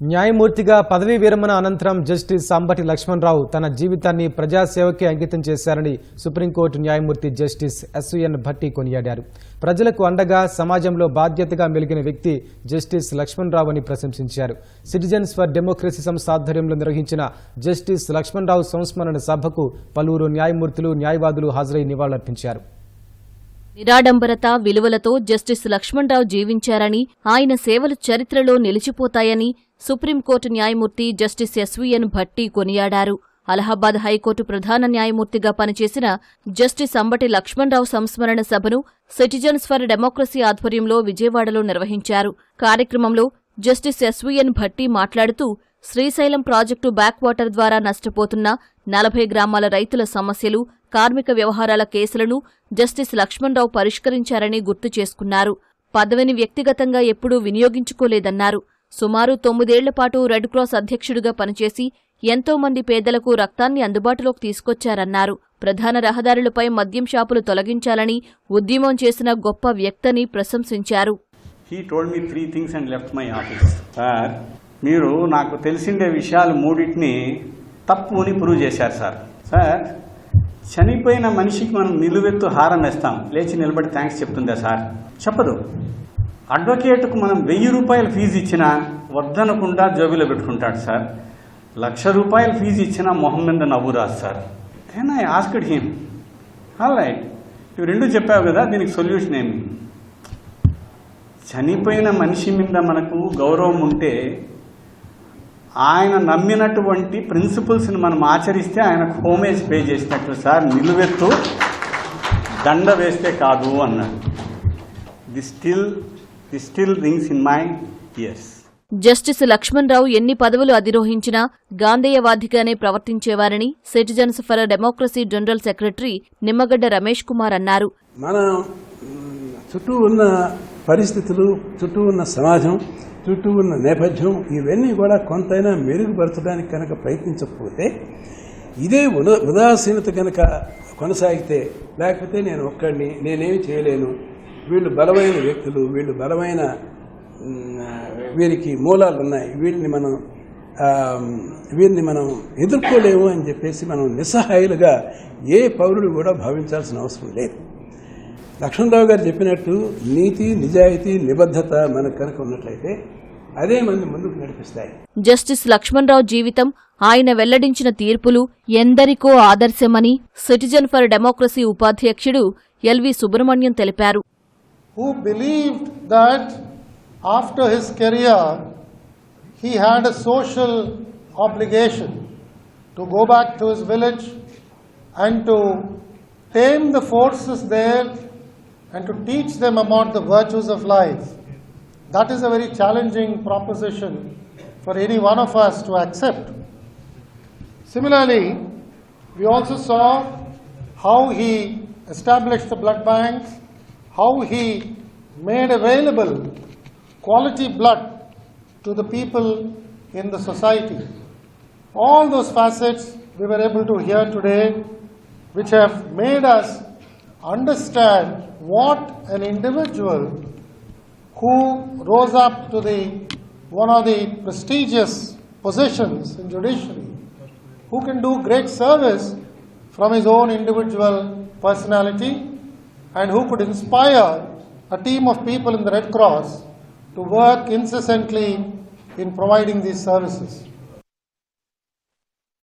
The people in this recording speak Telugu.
న్యాయమూర్తిగా పదవీ విరమణ అనంతరం జస్టిస్ అంబటి లక్ష్మణరావు తన జీవితాన్ని ప్రజాసేవకే అంకితం చేశారని సుప్రీంకోర్టు న్యాయమూర్తి జస్టిస్ ఎస్విఎన్ భట్టి కొనియాడారు. ప్రజలకు అండగా సమాజంలో బాధ్యతగా మెలిగిన వ్యక్తి జస్టిస్ లక్ష్మణరావు అని ప్రశంసించారు. సిటిజన్స్ ఫర్ డెమోక్రసీ సంస్థ ఆధ్వర్యంలో నిర్వహించిన జస్టిస్ లక్ష్మణరావు సంస్మరణ సభకు పలువురు న్యాయమూర్తులు న్యాయవాదులు హాజరై నివాళులర్పించారు. నిరాడంబరత విలువలతో జస్టిస్ లక్ష్మణరావు జీవించారని ఆయన సేవలు చరిత్రలో నిలిచిపోతాయని సుప్రీంకోర్టు న్యాయమూర్తి justice S V N Bhatti కొనియాడారు. అలహాబాద్ హైకోర్టు ప్రధాన న్యాయమూర్తిగా పనిచేసిన జస్టిస్ అంబటి లక్ష్మణరావు సంస్మరణ సభను సిటిజన్స్ ఫర్ డెమోక్రసీ ఆధ్వర్యంలో విజయవాడలో నిర్వహించారు. కార్యక్రమంలో జస్టిస్ ఎస్వీఎన్ భట్టి మాట్లాడుతూ శ్రీశైలం ప్రాజెక్టు బ్యాక్ వాటర్ ద్వారా నష్టపోతున్న నలభై గ్రామాల రైతుల సమస్యలు కార్మిక వ్యవహారాల కేసులను జస్టిస్ లక్ష్మణరావు పరిష్కరించారని గుర్తు చేసుకున్నారు. పదవిని వ్యక్తిగతంగా ఎప్పుడూ వినియోగించుకోలేదన్నారు. సుమారు తొమ్మిదేళ్ళపాటు రెడ్ క్రాస్ అధ్యక్షుడిగా పనిచేసి ఎంతో మంది పేదలకు రక్తాన్ని అందుబాటులోకి తీసుకొచ్చారన్నారు. ప్రధాన రహదారులపై మద్యం షాపులు తొలగించాలని ఉద్యమం చేసిన గొప్ప వ్యక్తని ప్రశంసించారు. He told me three things and left my office. Sir, మీరు నాకు తెలిసిండే విషయాలు మూడింటిని తప్పు అని ప్రూవ్ చేశారు సార్. సార్ చనిపోయిన మనిషికి మనం నిలువెత్తు హారం వేస్తాం. లేచి నిలబడి థ్యాంక్స్ చెప్తుందా సార్? చెప్పదు. అడ్వకేట్కు మనం వెయ్యి రూపాయల ఫీజు ఇచ్చినా వద్దనకుండా జోబిలో పెట్టుకుంటాడు సార్. లక్ష రూపాయల ఫీజు ఇచ్చినా మొహం మీద నవ్వు రాదు sir. Then I asked him all right ఇవి రెండు చెప్పావు కదా దీనికి సొల్యూషన్ ఏమి? చనిపోయిన మనిషి మీద మనకు గౌరవం ఉంటే ఆయన నమ్మినటువంటి ప్రిన్సిపల్స్ని మనం ఆచరిస్తే ఆయనకు హోమేజ్ పే చేసినట్లు సార్ నిలువెత్తు దండ వేస్తే కాదు అన్నాడు the still the still rings in my ears justice Lakshmanarao ఎన్ని పదవులు అధిరోహించినా గాంధేయవాదిగానే ప్రవర్తించేవారని citizens for democracy general secretary Nimmagadda Ramesh Kumar అన్నారు. మన చుట్టూ ఉన్న పరిస్థితులు చుట్టూ ఉన్న సమాజం చుట్టూ ఉన్న నేపథ్యం ఇవన్నీ కూడా కొంతైనా మెరుగుపరచడానికి కనుక ప్రయత్నించకపోతే ఇదే ఉదా ఉదాసీనత కనుక కొనసాగితే లేకపోతే నేను ఒక్కడిని నేనేమి చేయలేను. వీళ్ళు బలమైన వ్యక్తులు వీళ్ళు బలమైన వీరికి మూలాలు ఉన్నాయి వీళ్ళని మనం వీరిని మనం ఎదుర్కోలేము అని చెప్పేసి మనం నిస్సహాయులుగా ఏ పౌరుడు కూడా భావించాల్సిన అవసరం లేదు. లక్ష్మణరావు గారు చెప్పినట్టు నీతి నిజాయితీ నిబద్ధత మనకు కనుక ఉన్నట్లయితే అదే మంది ముందుకు నడిపిస్తాయి. జస్టిస్ లక్ష్మణరావు జీవితం ఆయన వెల్లడించిన తీర్పులు ఎందరికో ఆదర్శమని సిటిజన్ ఫర్ డెమోక్రసీ ఉపాధ్యక్షుడు ఎల్వి సుబ్రహ్మణ్యం తెలిపారు. Who believed that after his career he had a social obligation to go back to his village and to tame the forces there and to teach them about the virtues of life. That is a very challenging proposition for any one of us to accept. Similarly, we also saw how he established the blood banks, how he made available quality blood to the people in the society. All those facets we were able to hear today, which have made us understand what an individual who rose up to the one of the prestigious positions in judiciary who can do great service from his own individual personality and who could inspire a team of people in the Red Cross to work incessantly in providing these services.